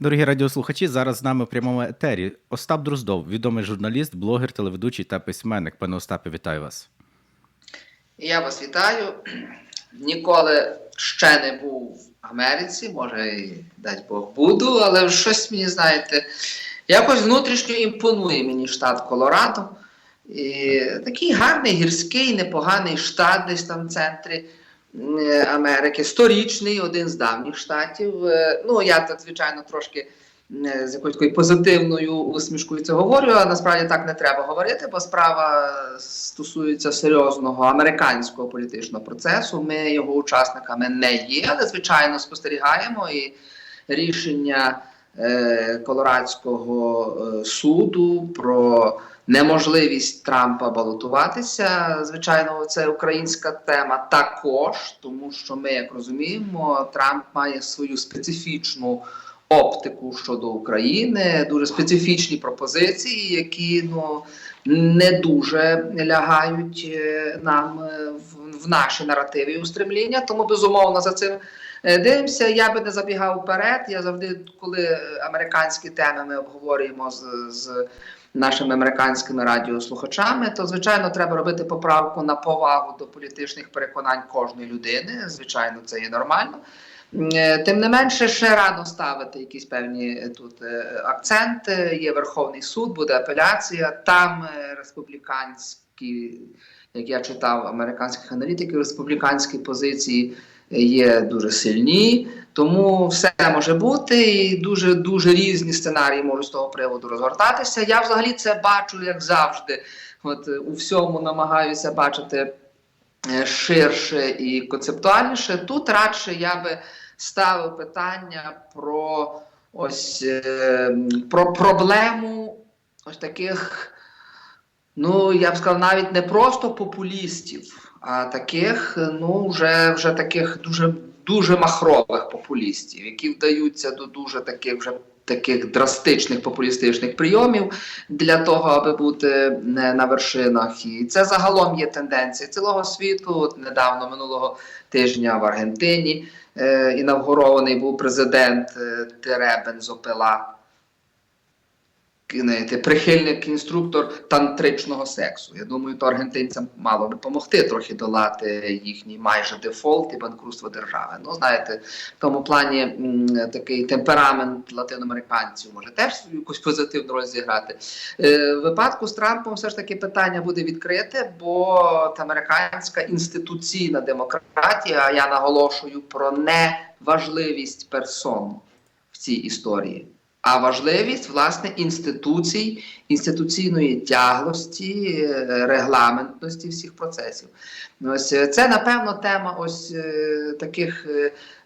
Дорогі радіослухачі, зараз з нами в прямому етері Остап Дроздов, відомий журналіст, блогер, телеведучий та письменник. Пане Остапе, вітаю вас. Я вас вітаю. Ніколи ще не був в Америці, може, і дай Бог буду, але щось мені, знаєте, якось внутрішньо імпонує мені штат Колорадо. І такий гарний гірський, непоганий штат, десь там в центрі Америки. Сторічний, один з давніх штатів. Е, Ну, я тут, звичайно, трошки е, з якоюсь такою позитивною усмішкою це говорю, а насправді так не треба говорити, бо справа стосується серйозного американського політичного процесу. Ми його учасниками не є, але звичайно спостерігаємо і рішення е, Колорадського е, суду про неможливість Трампа балотуватися. Звичайно, це українська тема також, тому що ми, як розуміємо, Трамп має свою специфічну оптику щодо України, дуже специфічні пропозиції, які ну не дуже лягають е, нам е, в, наші наративи і устремління. Тому безумовно за цим е, дивимося. Я би не забігав вперед. Я завжди, коли е, американські теми ми обговорюємо з. з Нашими американськими радіослухачами, то звичайно треба робити поправку на повагу до політичних переконань кожної людини. Звичайно, це є нормально. Е, Тим не менше, ще рано ставити якісь певні е, тут е, акценти. Є Верховний суд, буде апеляція. Там е, республіканські, як я читав американських аналітиків, республіканські позиції е, є дуже сильні. Тому все може бути, і дуже дуже різні сценарії можуть з того приводу розгортатися. Я взагалі це бачу, як завжди. От е, у всьому намагаюся бачити е, ширше і концептуальніше. Тут радше я би ставив питання про ось е, про проблему ось таких, ну я б сказав, навіть не просто популістів, а таких, ну вже, вже таких дуже дуже махрових популістів, які вдаються до дуже таких вже таких драстичних популістичних прийомів для того, аби бути не на вершинах. І це загалом є тенденція цілого світу. От недавно минулого тижня в Аргентині е, інавгурований був президент е, Тере Бензопила. Прихильник інструктор тантричного сексу. Я думаю, то аргентинцям мало допомогти трохи долати їхній майже дефолт і банкрутство держави. Ну, знаєте, в тому плані м, такий темперамент латиноамериканців може теж якусь позитивну роль зіграти. Е, в випадку з Трампом все ж таки питання буде відкрите, бо американська інституційна демократія, я наголошую про неважливість персон в цій історії а важливість власне інституцій, інституційної тяглості, е, регламентності всіх процесів. Ось е, це напевно тема ось е, таких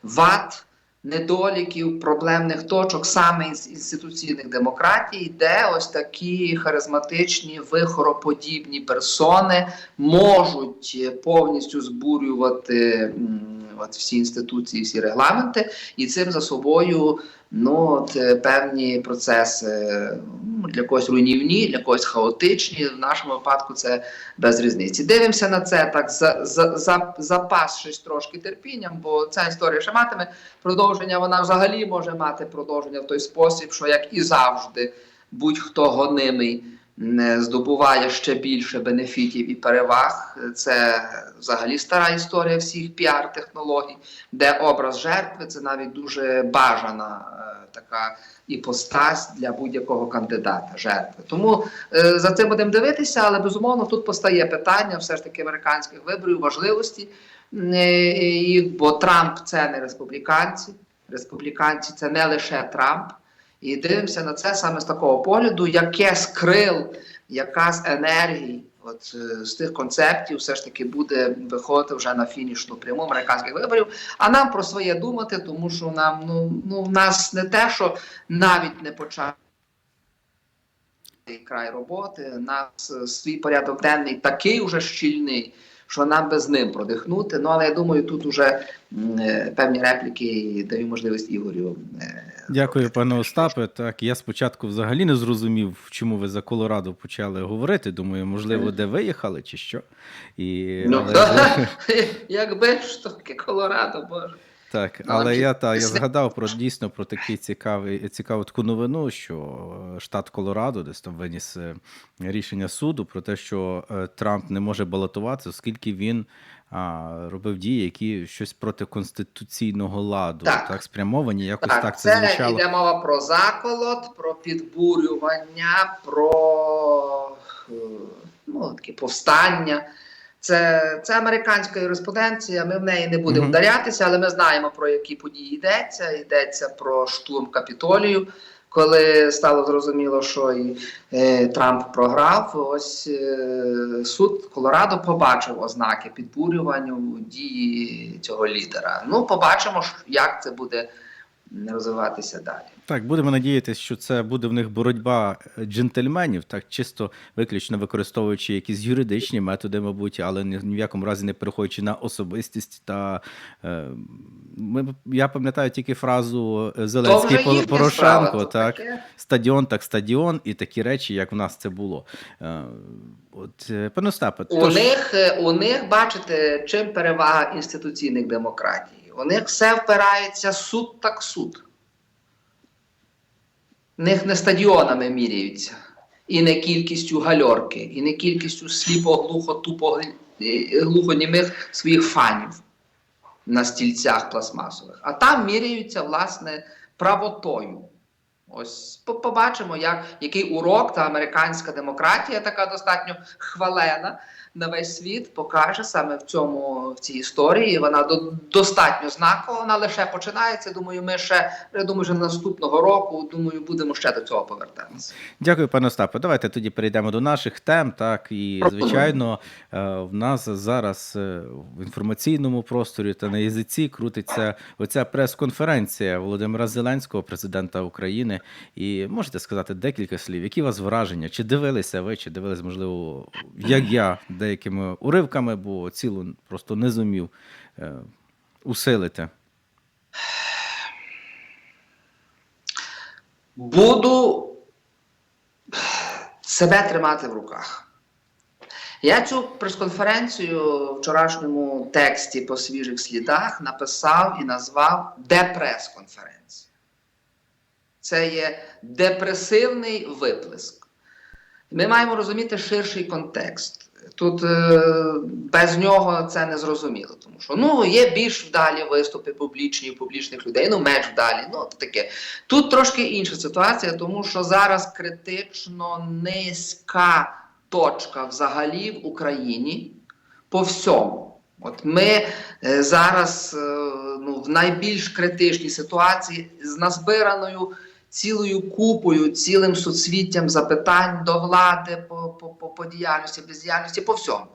вад. Недоліків, проблемних точок саме із інституційних демократій, де ось такі харизматичні, вихороподібні персони можуть повністю збурювати от всі інституції, всі регламенти, і цим за собою ну, от, певні процеси ну, для когось руйнівні, для когось хаотичні. В нашому випадку це без різниці. Дивимося на це так, за, за, за, запасшись трошки терпінням, бо ця історія ще матиме продовження. Вона взагалі може мати продовження в той спосіб, що як і завжди, будь-хто гонимий. Здобуває ще більше бенефітів і переваг. Це взагалі стара історія всіх піар-технологій, де образ жертви це навіть дуже бажана е, така іпостась для будь-якого кандидата жертви. Тому е, за цим будемо дивитися, але безумовно тут постає питання все ж таки американських виборів, важливості, е, бо Трамп це не республіканці. Республіканці це не лише Трамп. І дивимося на це саме з такого погляду, яке з крил, яка з енергії, от е, з тих концептів, все ж таки буде виходити вже на фінішну пряму американських виборів. А нам про своє думати, тому що нам ну ну в нас не те, що навіть не почав край роботи, нас е, свій порядок денний такий уже щільний. Що нам би з ним продихнути. Ну але я думаю, тут уже е, певні репліки даю можливість Ігорю. е, Дякую, пане Остапе. Так, я спочатку взагалі не зрозумів, чому ви за Колорадо почали говорити. Думаю, можливо, де виїхали чи що. І, Ну, але- якби ж таке Колорадо, боже. Так, Ну, але я та я згадав про дійсно про такий цікавий цікаву таку новину, що е, штат Колорадо десь там виніс е, рішення суду про те, що е, Трамп не може балотуватися, оскільки він а, робив дії, які щось проти конституційного ладу, так, Так. спрямовані. Якось Так, так, це, це звучало. йде мова про заколот, про підбурювання, про ну, такі повстання. Це, це американська юриспруденція. Ми в неї не будемо вдарятися, але ми знаємо про які події йдеться. Йдеться про штурм Капітолію, коли стало зрозуміло, що і е, Трамп програв. Ось е, суд Колорадо побачив ознаки підбурюванню дії цього лідера. Ну, побачимо, як це буде розвиватися далі. Так, будемо надіятися, що це буде в них боротьба е, джентльменів, так чисто виключно використовуючи якісь юридичні методи, мабуть, але ні, ні в якому разі не переходячи на особистість. Та е, ми я пам'ятаю тільки фразу е, Зеленський Порошенко, справа, так таке. стадіон, так стадіон, і такі речі, як в нас це було. Е, от пане Остапе, У тож- них, у них, бачите, чим перевага інституційних демократій. У них все впирається суд так суд. У них не стадіонами міряються, і не кількістю гальорки, і не кількістю сліпо, глухо, тупо е, глухонімих своїх фанів на стільцях пластмасових. А там міряються, власне, правотою. Ось по- побачимо, як, який урок та американська демократія, така достатньо хвалена на весь світ, покаже саме в цьому в цій історії. Вона до, достатньо знакова, вона лише починається. Думаю, ми ще я думаю, що наступного року думаю, будемо ще до цього повертатися. Дякую, пане Остапе. Давайте тоді перейдемо до наших тем. Так і звичайно, е, в нас зараз е, в інформаційному просторі та на язиці крутиться оця прес-конференція Володимира Зеленського, президента України. І можете сказати декілька слів, які у вас враження? Чи дивилися ви, чи дивились, можливо, як я деякими уривками, бо цілу просто не зумів е, усилити. Буду себе тримати в руках. Я цю прес-конференцію в вчорашньому тексті по свіжих слідах написав і назвав депрес-конференція. Це є депресивний виплеск. Ми маємо розуміти ширший контекст. Тут е, без нього це не зрозуміло, тому що ну є більш вдалі виступи публічні публічних людей, ну менш вдалі. Ну таке. Тут трошки інша ситуація, тому що зараз критично низька точка взагалі в Україні по всьому. От ми е, зараз е, ну, в найбільш критичній ситуації з назбираною цілою купою, цілим суцвіттям запитань до влади по, по, по, по діяльності, бездіяльності, по всьому.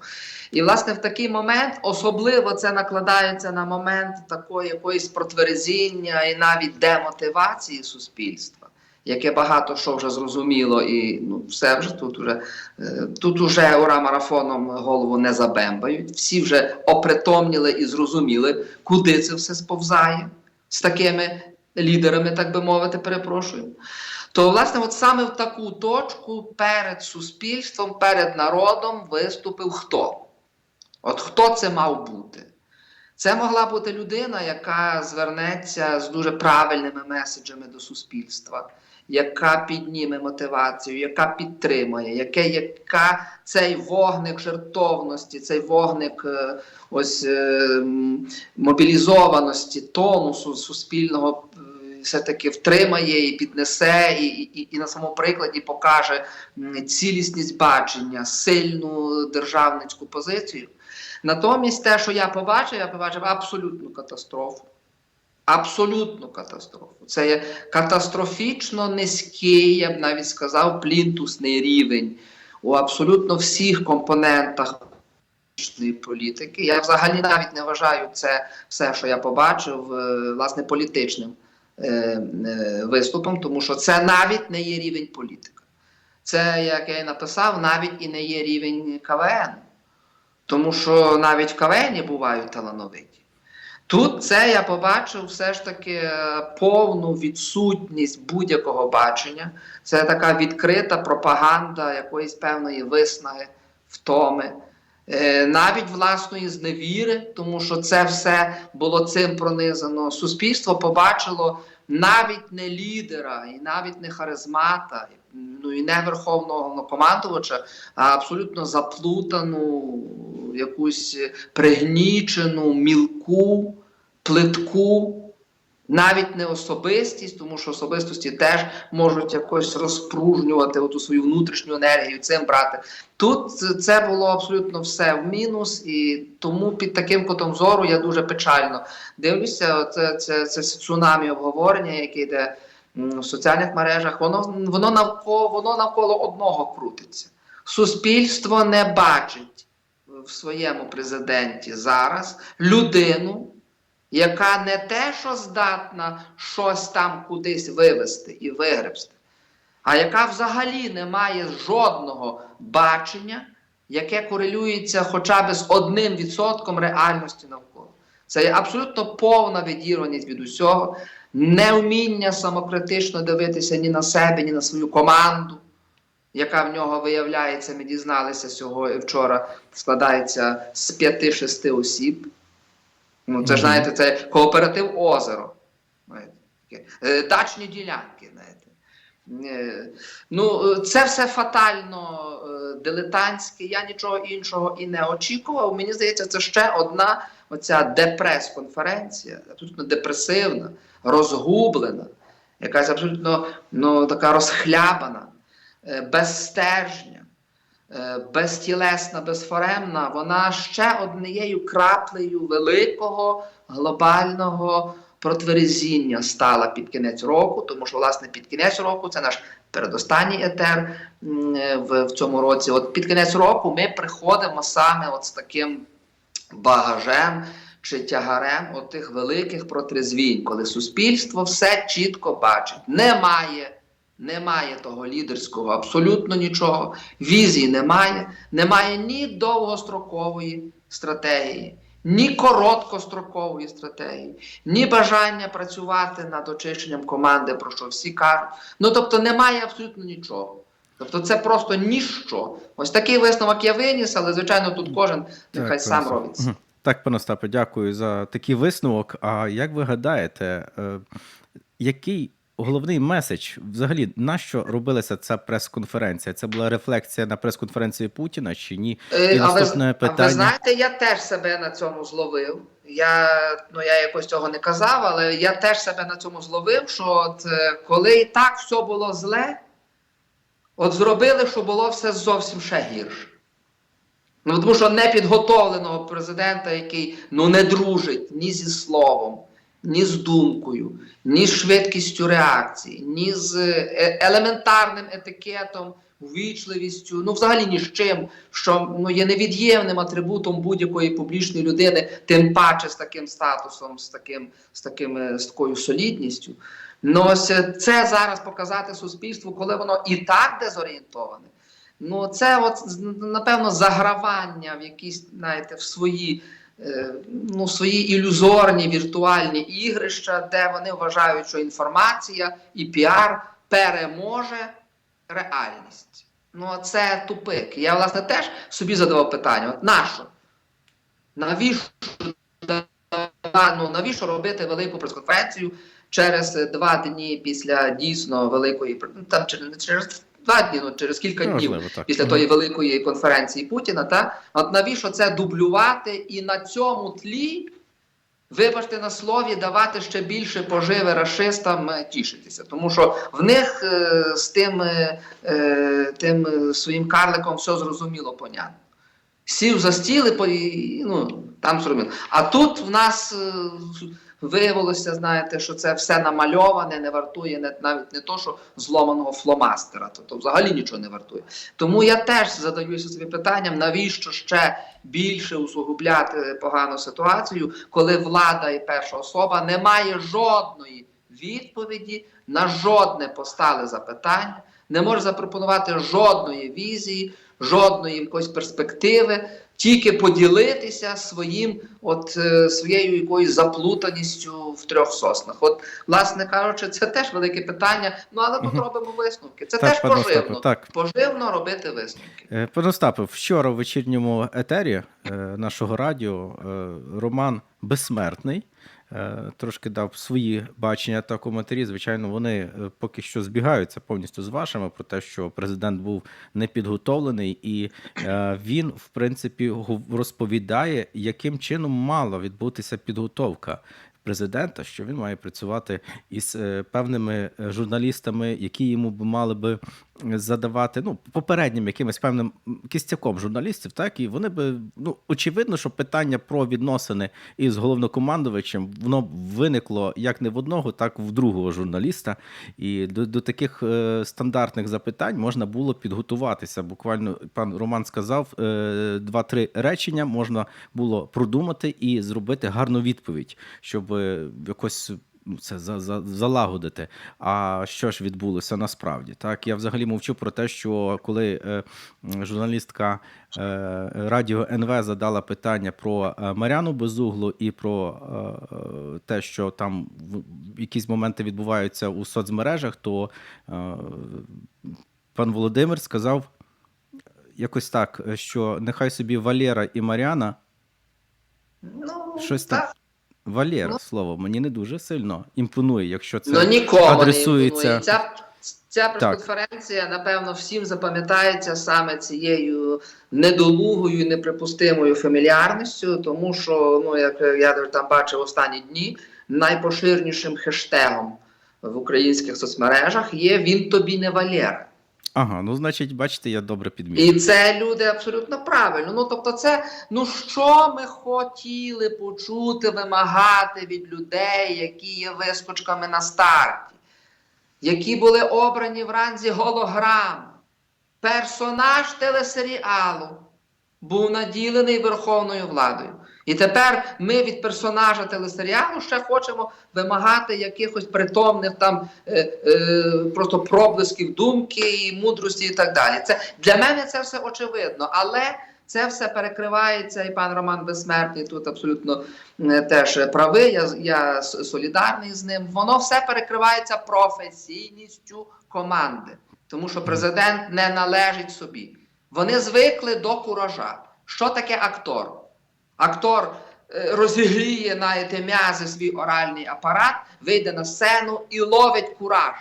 І, власне, в такий момент особливо це накладається на момент такої якоїсь протверезіння і навіть демотивації суспільства, яке багато що вже зрозуміло, і ну, все вже тут уже е, тут уже ура марафоном голову не забембають. Всі вже опритомніли і зрозуміли, куди це все сповзає з такими лідерами, так би мовити, перепрошую. То, власне, от саме в таку точку перед суспільством, перед народом виступив хто? От хто це мав бути? Це могла бути людина, яка звернеться з дуже правильними меседжами до суспільства, яка підніме мотивацію, яка підтримує, яке, яка цей вогник жертовності, цей вогник е, ось е, мобілізованості, тонусу суспільного е, все-таки втримає і піднесе, і, і, і на самому прикладі покаже цілісність бачення, сильну державницьку позицію. Натомість те, що я побачив, я побачив абсолютну катастрофу. Абсолютну катастрофу. Це є катастрофічно низький, я б навіть сказав, плінтусний рівень у абсолютно всіх компонентах політики. Я взагалі навіть не вважаю це все, що я побачив, е, власне, політичним е, е, виступом, тому що це навіть не є рівень політика. Це, як я і написав, навіть і не є рівень КВН. Тому що навіть в КВН бувають талановиті. Тут це я побачив все ж таки е, повну відсутність будь-якого бачення. Це така відкрита пропаганда якоїсь певної виснаги, втоми, е, навіть власної зневіри, тому що це все було цим пронизано. Суспільство побачило навіть не лідера, і навіть не харизмата, ну і не верховного головнокомандувача, а абсолютно заплутану, якусь пригнічену, мілку, плитку. Навіть не особистість, тому що особистості теж можуть якось розпружнювати оту свою внутрішню енергію, цим брати. Тут це було абсолютно все в мінус, і тому під таким кутом зору я дуже печально дивлюся. Це, це, це цунамі обговорення, яке йде в соціальних мережах. Воно воно навколо воно навколо одного крутиться. Суспільство не бачить в своєму президенті зараз людину яка не те, що здатна щось там кудись вивести і вигребсти, а яка взагалі не має жодного бачення, яке корелюється хоча б з одним відсотком реальності навколо. Це є абсолютно повна відірваність від усього, неуміння самокритично дивитися ні на себе, ні на свою команду, яка в нього виявляється, ми дізналися сьогодні вчора, складається з п'яти-шести осіб. Ну, це ж знаєте, це кооператив озеро. Знаєте. Е, Дачні ділянки, знаєте. Е, Ну, е, це все фатально дилетантське. Я нічого іншого і не очікував. Мені здається, це ще одна оця депрес-конференція, абсолютно депресивна, розгублена, якась абсолютно ну, така розхлябана, безстержня е, безтілесна, безфоремна, вона ще однією краплею великого глобального протверезіння стала під кінець року, тому що, власне, під кінець року це наш передостанній етер е, в, в цьому році. От під кінець року ми приходимо саме от з таким багажем чи тягарем от тих великих протрезвінь, коли суспільство все чітко бачить. Немає немає того лідерського, абсолютно нічого. Візії немає, немає ні довгострокової стратегії, ні короткострокової стратегії, ні бажання працювати над очищенням команди, про що всі кажуть. Ну тобто немає абсолютно нічого. Тобто це просто ніщо. Ось такий висновок я виніс, але звичайно тут кожен нехай сам пане робить. Так, пане Остапе, дякую за такий висновок. А як ви гадаєте, е, який головний меседж взагалі на що робилася ця прес-конференція? Це була рефлексія на прес-конференції Путіна чи ні? Е, І а, ви, наступне а ви знаєте, я теж себе на цьому зловив. Я, ну, я якось цього не казав, але я теж себе на цьому зловив, що от, е, коли і так все було зле, от зробили, що було все зовсім ще гірше. Ну, тому що непідготовленого президента, який ну, не дружить ні зі словом, ні з думкою, ні з швидкістю реакції, ні з е, елементарним етикетом, ввічливістю, ну взагалі ні з чим, що ну, є невід'ємним атрибутом будь-якої публічної людини, тим паче з таким статусом, з, таким, з, таким, е, з такою солідністю. Ну, ось е, це зараз показати суспільству, коли воно і так дезорієнтоване. Ну, це от напевно загравання в якісь, знаєте, в свої, е, ну, свої ілюзорні віртуальні ігрища, де вони вважають, що інформація і піар переможе реальність. Ну, це тупик. Я, власне, теж собі задавав питання: от нащо? Навіщо, ну, навіщо робити велику прес-конференцію через е, два дні після дійсно великої там через два дні, ну через кілька днів Можливо, так. після тої великої конференції Путіна, та от навіщо це дублювати і на цьому тлі, вибачте на слові, давати ще більше поживи расистам е, тішитися. Тому що в них е, з тим, е, е, тим е, своїм карликом все зрозуміло, понятно. Сів за стіл і по- і, ну, там зрозуміло. А тут в нас е, виявилося, знаєте, що це все намальоване, не вартує навіть не то, що зломаного фломастера, тобто взагалі нічого не вартує. Тому я теж задаюся собі питанням, навіщо ще більше усугубляти погану ситуацію, коли влада і перша особа не має жодної відповіді на жодне постале запитання, не може запропонувати жодної візії, жодної якоїсь перспективи, тільки поділитися своїм, от, е, своєю якоюсь заплутаністю в трьох соснах. От, власне кажучи, це теж велике питання. Ну але тут Мгм. робимо висновки. Це Так, теж поживно. Остапе, так. Поживно робити висновки. Е, Пане Остапе, вчора в вечірньому етері е, нашого радіо Роман Безсмертний трошки дав свої бачення та коментарі. Звичайно, вони е, поки що збігаються повністю з вашими про те, що президент був непідготовлений, і е, він, в принципі, розповідає, яким чином мала відбутися підготовка. Президента, що він має працювати із е, певними е, журналістами, які йому б мали би задавати ну попереднім якимось певним кістяком журналістів, так і вони би ну очевидно, що питання про відносини із головнокомандувачем воно виникло як не в одного, так в другого журналіста. І до, до таких е, стандартних запитань можна було підготуватися. Буквально пан Роман сказав е, два-три речення можна було продумати і зробити гарну відповідь, щоб е, якось це за, за, залагодити. А що ж відбулося насправді? Так, я взагалі мовчу про те, що коли е, журналістка е, радіо НВ задала питання про е, Маряну Безуглу і про е, е, те, що там в якісь моменти відбуваються у соцмережах, то е, пан Володимир сказав якось так, що нехай собі Валера і Маряна Ну, щось там. так. Валера, Ну. слово, мені не дуже сильно імпонує, якщо це ну нікому адресується- не імпонує. Ця, ця прес-конференція, напевно, всім запам'ятається саме цією недолугою неприпустимою фамільярністю, тому що, ну, як я там бачив останні дні, найпоширенішим хештегом в українських соцмережах є Він тобі не Валера. Ага, ну значить, бачите, я добре підмітив. І це люди абсолютно правильно. Ну тобто, це ну що ми хотіли почути, вимагати від людей, які є вискочками на старті, які були обрані в ранзі голограм. Персонаж телесеріалу був наділений верховною владою. І тепер ми від персонажа телесеріалу ще хочемо вимагати якихось притомних там е, е, просто проблисків думки і мудрості, і так далі. Це для мене це все очевидно, але це все перекривається, і пан Роман Безсмертний тут абсолютно теж правий. Я, я солідарний з ним. Воно все перекривається професійністю команди, тому що президент не належить собі. Вони звикли до куража. Що таке актор? Актор е, розігріє знаєте, м'язи свій оральний апарат, вийде на сцену і ловить кураж.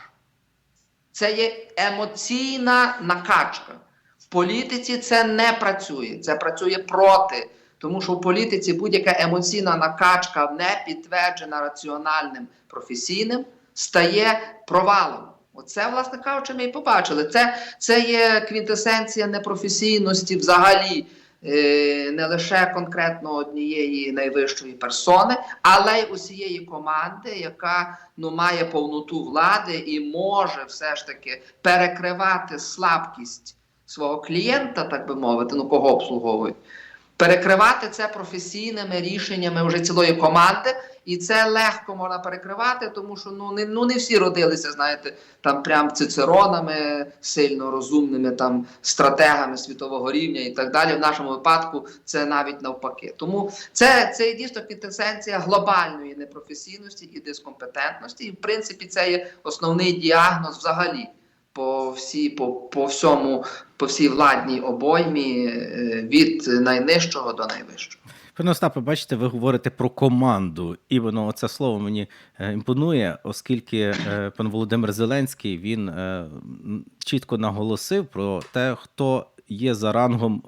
Це є емоційна накачка. В політиці це не працює, це працює проти. Тому що в політиці будь-яка емоційна накачка, не підтверджена раціональним професійним, стає провалом. Оце, власне кажучи, ми і побачили. Це, це є квінтесенція непрофесійності взагалі не лише конкретно однієї найвищої персони, але й усієї команди, яка ну, має повноту влади і може все ж таки перекривати слабкість свого клієнта, так би мовити, ну кого обслуговують. Перекривати це професійними рішеннями вже цілої команди, і це легко можна перекривати, тому що ну не, ну, не всі родилися, знаєте, там прям цицеронами, сильно розумними там стратегами світового рівня і так далі. В нашому випадку це навіть навпаки. Тому це, це є дійсно квінтесенція глобальної непрофесійності і дискомпетентності. І в принципі це є основний діагноз взагалі по всі, по, по всьому, по всій владній обоймі е, від найнижчого до найвищого. Пане Остапе, бачите, ви говорите про команду, і воно це слово мені е, імпонує, оскільки е, пан Володимир Зеленський він е, чітко наголосив про те, хто є за рангом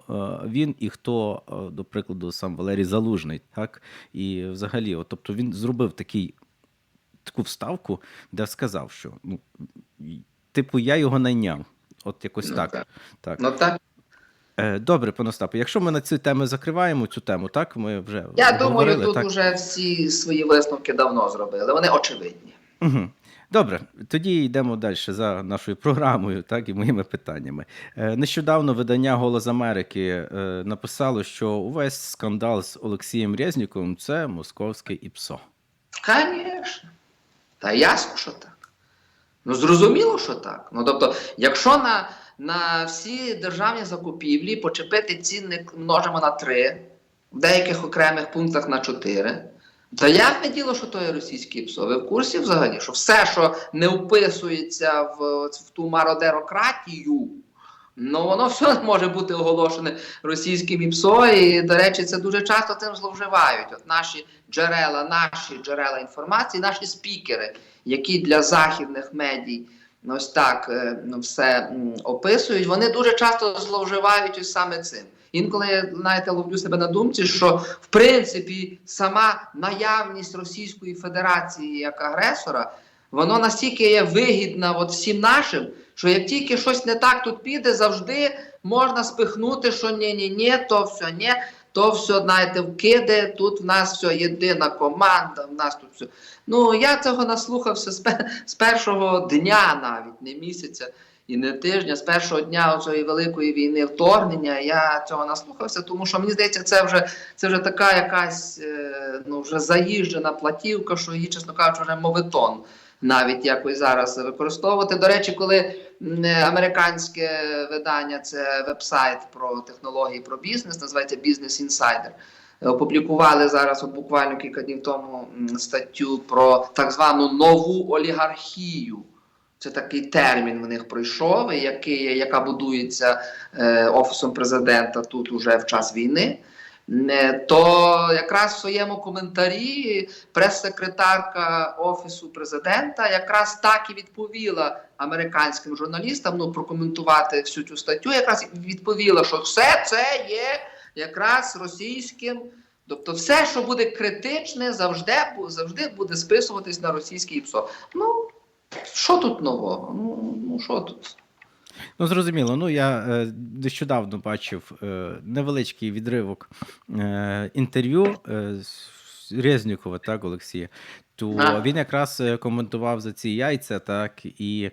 він і хто, до прикладу, сам Валерій Залужний. Так і взагалі, от, тобто він зробив такий таку вставку, де сказав, що ну типу я його найняв. От якось Ну, так. так. так. Ну так Добре, пане Остапе, якщо ми на цю тему закриваємо цю тему, так ми вже я думаю, тут так? вже всі свої висновки давно зробили. Вони очевидні. Угу. Добре, тоді йдемо далі за нашою програмою, так і моїми питаннями. Е, Нещодавно видання Голос Америки е, написало, що увесь скандал з Олексієм Резніковим це московське ІПСО. Звісно. Та ясно, що так. Ну, зрозуміло, що так. Ну, тобто, якщо на, на всі державні закупівлі почепити цінник множимо на 3, в деяких окремих пунктах на 4, то ясне діло, що то є російські ПСО. Ви в курсі взагалі, що все, що не вписується в, в ту мародерократію, ну воно все може бути оголошене російським ІПСО, і, до речі, це дуже часто цим зловживають. От наші джерела, наші джерела інформації, наші спікери, які для західних медій ось так е, ну, все описують, вони дуже часто зловживають ось саме цим. Інколи я знаєте, ловлю себе на думці, що в принципі сама наявність Російської Федерації як агресора, воно настільки є вигідна от всім нашим, що як тільки щось не так тут піде, завжди можна спихнути, що ні, ні, ні, то все ні, то все, знаєте, вкиде, тут в нас все єдина команда, в нас тут все. Ну я цього наслухався з, пе- з першого дня, навіть не місяця і не тижня, з першого дня цієї великої війни вторгнення. Я цього наслухався, тому що мені здається, це вже це вже така якась е, ну вже заїжджена платівка, що її, чесно кажучи, вже моветон навіть якось зараз використовувати. До речі, коли е, американське видання, це вебсайт про технології про бізнес, називається Business Insider. е, Опублікували зараз, от буквально кілька днів тому, статтю про так звану нову олігархію. Це такий термін в них пройшов, який, яка будується е, офісом президента тут уже в час війни. Е, То якраз в своєму коментарі прес-секретарка офісу президента якраз так і відповіла американським журналістам. Ну прокоментувати всю цю статтю. Якраз відповіла, що все це є якраз російським. Тобто, все, що буде критичне, завжди завжди буде списуватись на російський ПСО. Ну що тут нового? Ну, ну що тут? Ну, зрозуміло. Ну, я е, нещодавно бачив е, невеличкий відривок е, інтерв'ю е, з Резнікова, так, Олексія. То А. він якраз е, коментував за ці яйця, так, і,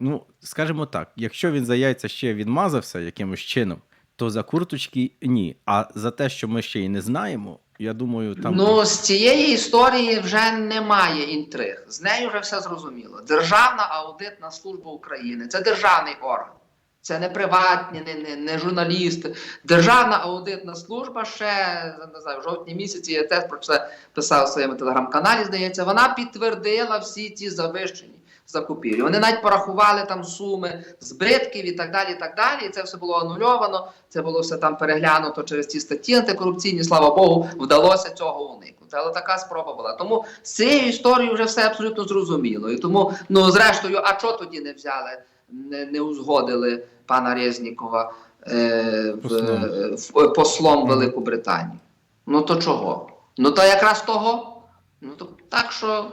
ну, скажімо так, якщо він за яйця ще відмазався якимось чином, то за курточки ні. А за те, що ми ще й не знаємо, я думаю, там. Ну, з цієї історії вже немає інтриг. З нею вже все зрозуміло. Державна аудитна служба України це державний орган. Це не приватні, не, не, не журналісти. Державна аудитна служба ще не знаю, в жовтні місяці я теж про це писав у своєму телеграм-каналі. Здається, вона підтвердила всі ці завищені закупівлі. Вони навіть порахували там суми збитків і так далі. І так далі. І це все було анульовано. Це було все там переглянуто через ті статті антикорупційні. Слава Богу, вдалося цього уникнути. Але така спроба була. Тому з цією історією вже все абсолютно зрозуміло. І тому, ну зрештою, а чого тоді не взяли, не, не узгодили пана Резнікова е, в, Послом. в, послом Мгм. Велику Британію? Ну то чого? Ну то якраз того. Ну то так що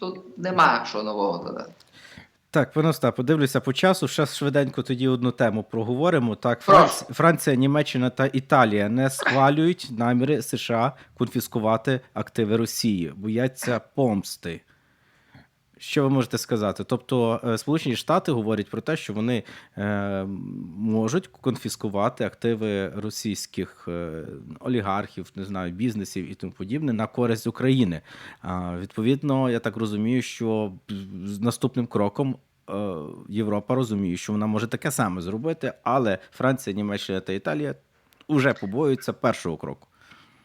тут нема що нового додати. Так, пане Остапе, дивлюся по часу. Ще швиденько тоді одну тему проговоримо. Так. Франц... Франція, Німеччина та Італія не схвалюють наміри США конфіскувати активи Росії, бояться помсти. Що ви можете сказати? Тобто, е, Сполучені Штати говорять про те, що вони е, можуть конфіскувати активи російських е, олігархів, не знаю, бізнесів і тому подібне на користь України. Відповідно, я так розумію, що з наступним кроком Європа розуміє, що вона може таке саме зробити, але Франція, Німеччина та Італія вже побоюються першого кроку.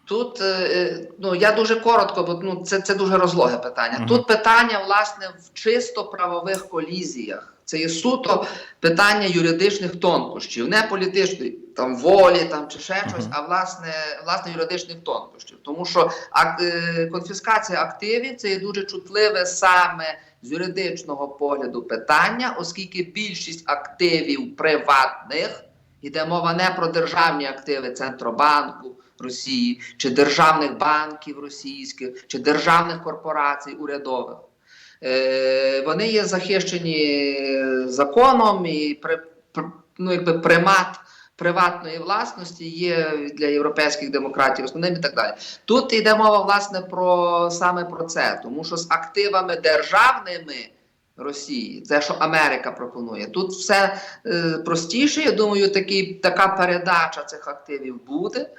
Тут е, е, ну я дуже коротко, бо ну це, це дуже розлоге питання. Тут питання, власне, в чисто правових колізіях. Це є суто питання юридичних тонкощів, не політичної там волі там чи ще щось, а власне, власне юридичних тонкощів. Тому що ак, е, конфіскація активів це є дуже чутливе саме з юридичного погляду питання, оскільки більшість активів приватних Іде мова не про державні активи Центробанку Росії, чи державних банків російських, чи державних корпорацій урядових. Е, вони є захищені законом і ну, якби примат приватної власності є для європейських демократів основним і так далі. Тут йде мова власне про саме про це, тому що з активами державними Росії, це що Америка пропонує. Тут все е, простіше. Я думаю, такий, така передача цих активів буде.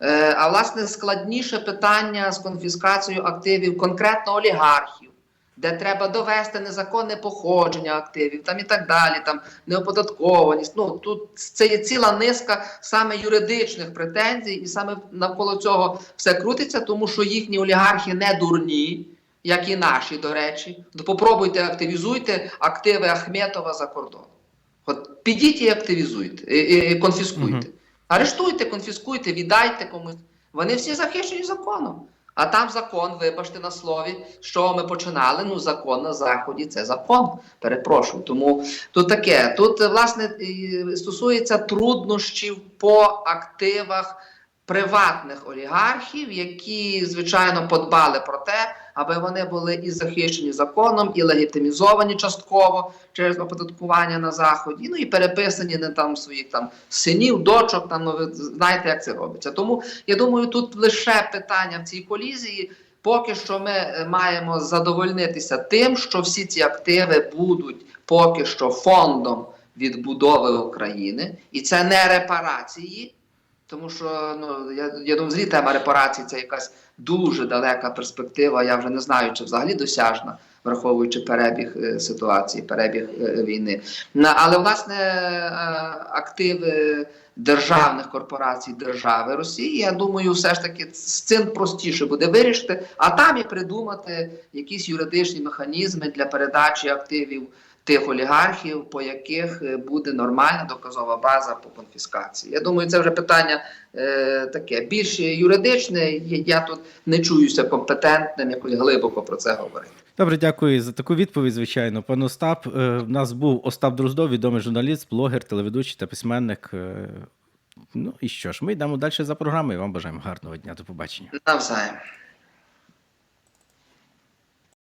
Е, а власне складніше питання з конфіскацією активів конкретно олігархів, де треба довести незаконне походження активів, там і так далі, там неоподаткованість. Ну тут це є ціла низка саме юридичних претензій, і саме навколо цього все крутиться, тому що їхні олігархи не дурні, як і наші, до речі. Ну, Попробуйте активізуйте активи Ахметова за кордоном. От підіть і активізуйте, і, і, конфіскуйте. Мгм. Арештуйте, конфіскуйте, віддайте комусь. Вони всі захищені законом. А там закон, вибачте на слові, що ми починали. Ну, закон на заході це закон. Перепрошую. Тому тут таке. Тут, власне, стосується труднощів по активах приватних олігархів, які, звичайно, подбали про те, аби вони були і захищені законом, і легітимізовані частково через оподаткування на заході, ну і переписані на там своїх там синів, дочок. Там ну ви знаєте, як це робиться. Тому я думаю, тут лише питання в цій колізії. Поки що ми е, маємо задовольнитися тим, що всі ці активи будуть поки що фондом відбудови України, і це не репарації. Тому що ну я, я думаю, взагалі тема репарацій це якась дуже далека перспектива. Я вже не знаю, чи взагалі досяжна, враховуючи перебіг е, ситуації, перебіг е, війни. На, але власне е, активи державних корпорацій держави Росії, я думаю, все ж таки з цим простіше буде вирішити, а там і придумати якісь юридичні механізми для передачі активів тих олігархів, по яких е, буде нормальна доказова база по конфіскації. Я думаю, це вже питання е, таке більш юридичне. Я, тут не чуюся компетентним якось глибоко про це говорити. Добре, дякую за таку відповідь. Звичайно, пан Остап. Е, У нас був Остап Дроздов, відомий журналіст, блогер, телеведучий та письменник. Е, Ну і що ж, ми йдемо далі за програмою. Вам бажаємо гарного дня. До побачення. Навзаєм.